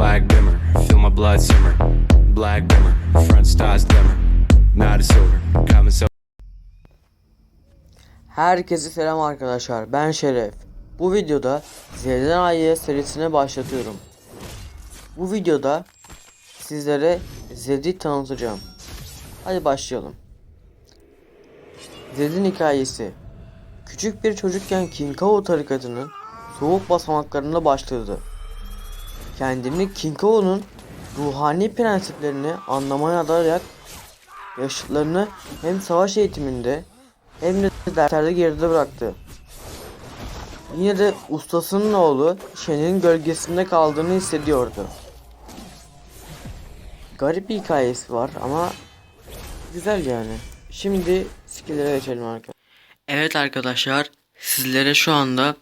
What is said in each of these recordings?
Black dimmer, feel my blood simmer. Black dimmer, front stars glimmer. Not a silver, coming so. Herkese selam arkadaşlar. Ben Şeref. Bu videoda Z'den A'ya serisine başlatıyorum. Bu videoda sizlere Zed'i tanıtacağım. Hadi başlayalım. Zed'in hikayesi. Küçük bir çocukken Kinkao tarikatının soğuk basamaklarında başladı. Kendini Kinkao'nun ruhani prensiplerini anlamaya adayarak yaşıtlarını hem savaş eğitiminde hem de derslerde geride bıraktı. Yine de ustasının oğlu Shen'in gölgesinde kaldığını hissediyordu. Garip bir hikayesi var ama güzel yani. Şimdi skill'lere geçelim arkadaşlar. Evet arkadaşlar sizlere şu anda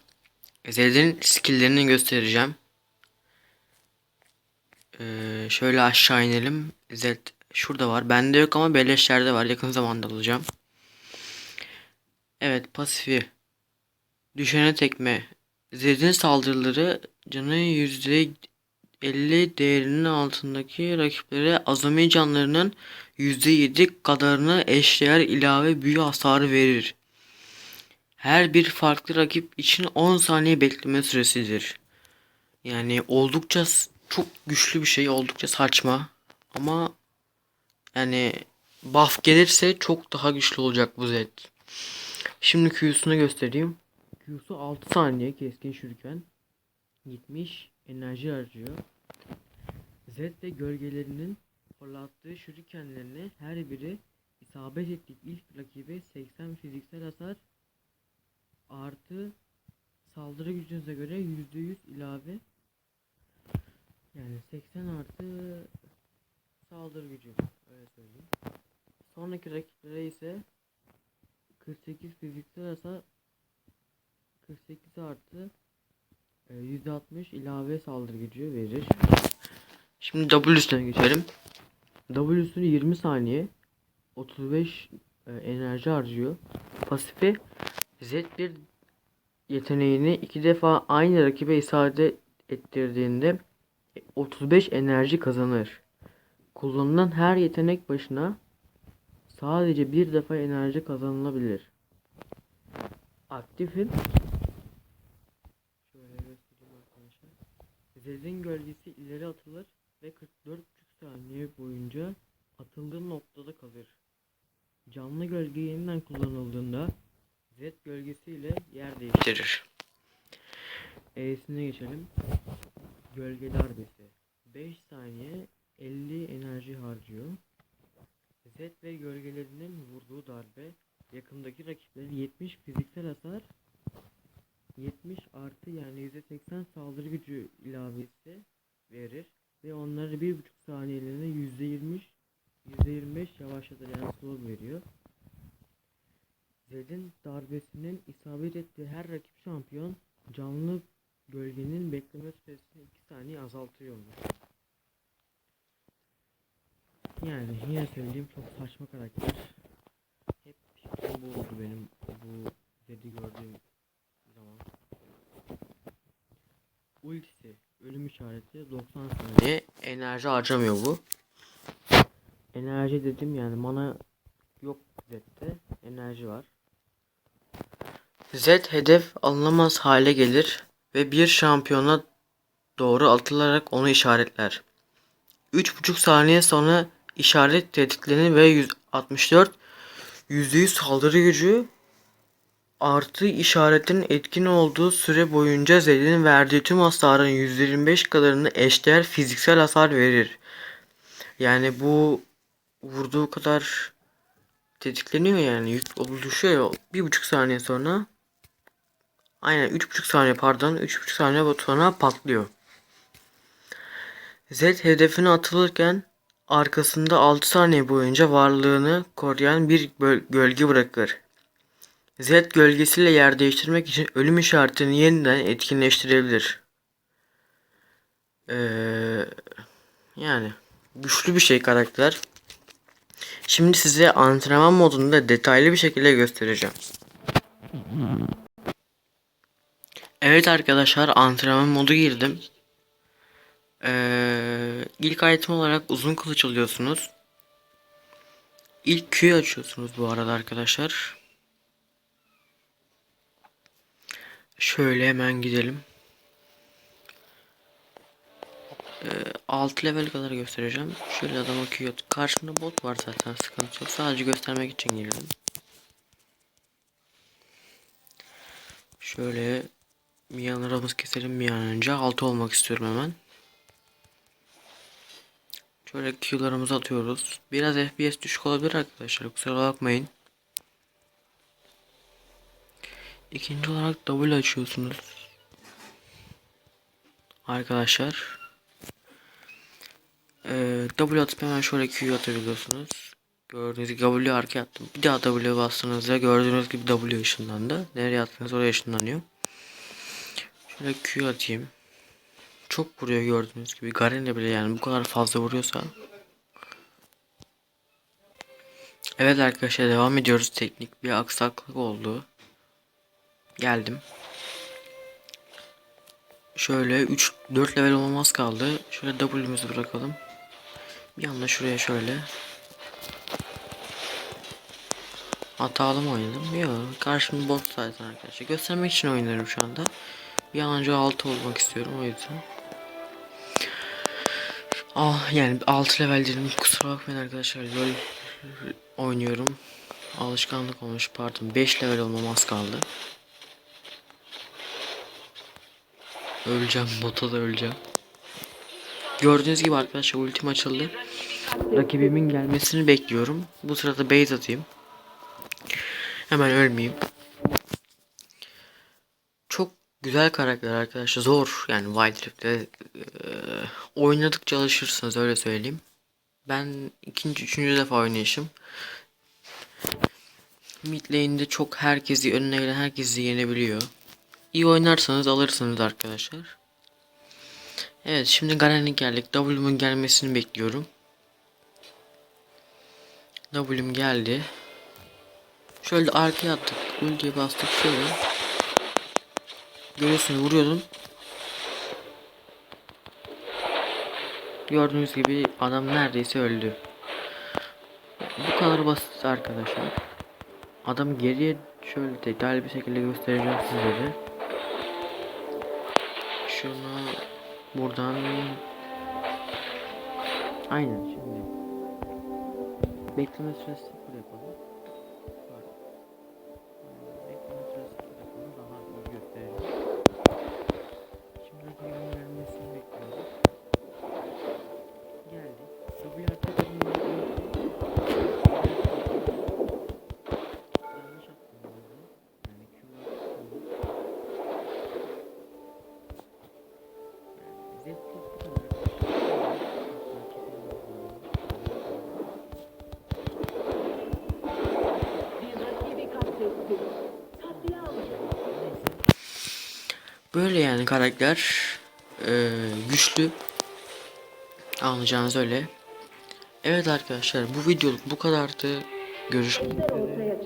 Zed'in skill'lerini göstereceğim. Ee, şöyle aşağı inelim. Zed şurada var. Bende yok ama beleşlerde var. Yakın zamanda alacağım. Evet pasifi. Düşene tekme. Zed'in saldırıları canı %50 değerinin altındaki rakiplere azami canlarının %7 kadarını eşdeğer ilave büyü hasarı verir. Her bir farklı rakip için 10 saniye bekleme süresidir. Yani oldukça çok güçlü bir şey, oldukça saçma. Ama yani buff gelirse çok daha güçlü olacak bu Zed. Şimdi Q'sunu göstereyim. Q'su 6 saniye keskin şuriken. 70 enerji harcıyor. Z ve gölgelerinin fırlattığı şurikenlerini her biri isabet ettik ilk rakibe 80 fiziksel hasar artı saldırı gücünüze göre %100 ilave yani 80 artı saldırı gücü öyle söyleyeyim. Sonraki rakiplere ise 48 fiziksel hasar 48 artı e, %60 ilave saldırı gücü verir. Şimdi W'sine geçelim. W'sunu 20 saniye 35 e, enerji harcıyor. Pasifi Z bir yeteneğini iki defa aynı rakibe isabet ettirdiğinde 35 enerji kazanır. Kullanılan her yetenek başına sadece bir defa enerji kazanılabilir. Aktifin şöyle gölgesi ileri atılır ve 44,5 saniye boyunca atıldığı noktada kalır. Canlı gölge yeniden kullanıldığında Z gölgesiyle yer değiştirir. E'sine geçelim. Gölge darbesi. 5 saniye 50 enerji harcıyor. Z ve gölgelerinin vurduğu darbe yakındaki rakiplerin 70 fiziksel hasar 70 artı yani %80 saldırı gücü ilavesi verir ve onları 1.5 saniyeliğine %20 %25 yavaşlatır yani slow veriyor. Zed'in darbesinin isabet ettiği her rakip şampiyon canlı gölgenin bekleme süresini 2 saniye azaltıyormuş. Yani yine söyleyeyim çok saçma karakter. Hep bu oldu benim bu Zed'i gördüğüm zaman. Ultisi ölüm işareti 90 saniye enerji harcamıyor bu. Enerji dedim yani mana yok Zed'de enerji var. Z hedef alınamaz hale gelir ve bir şampiyona doğru atılarak onu işaretler. 3,5 saniye sonra işaret tetiklenir ve 164 %100 saldırı gücü artı işaretin etkin olduğu süre boyunca Zed'in verdiği tüm hasarın %25 kadarını eşdeğer fiziksel hasar verir. Yani bu vurduğu kadar tetikleniyor yani yük oluşuyor bir buçuk saniye sonra aynen üç buçuk saniye pardon üç buçuk saniye sonra patlıyor. Z hedefine atılırken arkasında 6 saniye boyunca varlığını koruyan bir gölge bırakır. Z gölgesiyle yer değiştirmek için ölüm işaretini yeniden etkinleştirebilir. Ee, yani güçlü bir şey karakter. Şimdi size antrenman modunda detaylı bir şekilde göstereceğim. Evet arkadaşlar antrenman modu girdim. Ee, ilk item olarak uzun kılıç alıyorsunuz. İlk Q'yu açıyorsunuz bu arada arkadaşlar. Şöyle hemen gidelim. Ee, 6 level kadar göstereceğim. Şöyle adam okuyor. Karşımda bot var zaten sıkıntı yok. Sadece göstermek için girdim. Şöyle Miyanlarımız keselim bir an önce. 6 olmak istiyorum hemen. Şöyle Q'larımızı atıyoruz. Biraz FPS düşük olabilir arkadaşlar. Kusura bakmayın. İkinci olarak double açıyorsunuz. Arkadaşlar. Ee, double atıp hemen şöyle Q'yu atabiliyorsunuz. Gördüğünüz gibi W arkaya attım. Bir daha W bastığınızda gördüğünüz gibi W ışınlandı. Nereye attınız oraya ışınlanıyor. Şöyle Q atayım. Çok vuruyor gördüğünüz gibi. Garen'e bile yani bu kadar fazla vuruyorsa. Evet arkadaşlar devam ediyoruz. Teknik bir aksaklık oldu. Geldim. Şöyle 3 4 level olmamız kaldı. Şöyle W'mizi bırakalım. Bir anda şuraya şöyle. Hatalı mı oynadım? Yok. Karşımda bot zaten arkadaşlar. Göstermek için oynuyorum şu anda. Bir an önce 6 olmak istiyorum o yüzden. Ah yani 6 level dedim kusura bakmayın arkadaşlar LoL oynuyorum. Alışkanlık olmuş pardon 5 level olmam az kaldı. Öleceğim bota da öleceğim. Gördüğünüz gibi arkadaşlar ultim açıldı. Rakibimin gelmesini bekliyorum. Bu sırada base atayım. Hemen ölmeyeyim. Güzel karakter arkadaşlar. Zor yani Wild Rift'te eee, oynadıkça alışırsınız öyle söyleyeyim. Ben ikinci, üçüncü defa oynayışım. Mid lane'de çok herkesi önüne gelen herkesi yenebiliyor. İyi oynarsanız alırsınız arkadaşlar. Evet şimdi Garen'e geldik. W'mun gelmesini bekliyorum. W'm geldi. Şöyle arkaya attık. Ultiye bastık şöyle. Görüyorsunuz vuruyordum. Gördüğünüz gibi adam neredeyse öldü. Bu kadar basit arkadaşlar. Adam geriye şöyle detaylı bir şekilde göstereceğim size de. Şunu buradan Aynen şimdi bekleme süresi sıfır yapalım. Böyle yani karakter eee, güçlü anlayacağınız öyle. Evet arkadaşlar bu videoluk bu kadardı. Görüşmek üzere.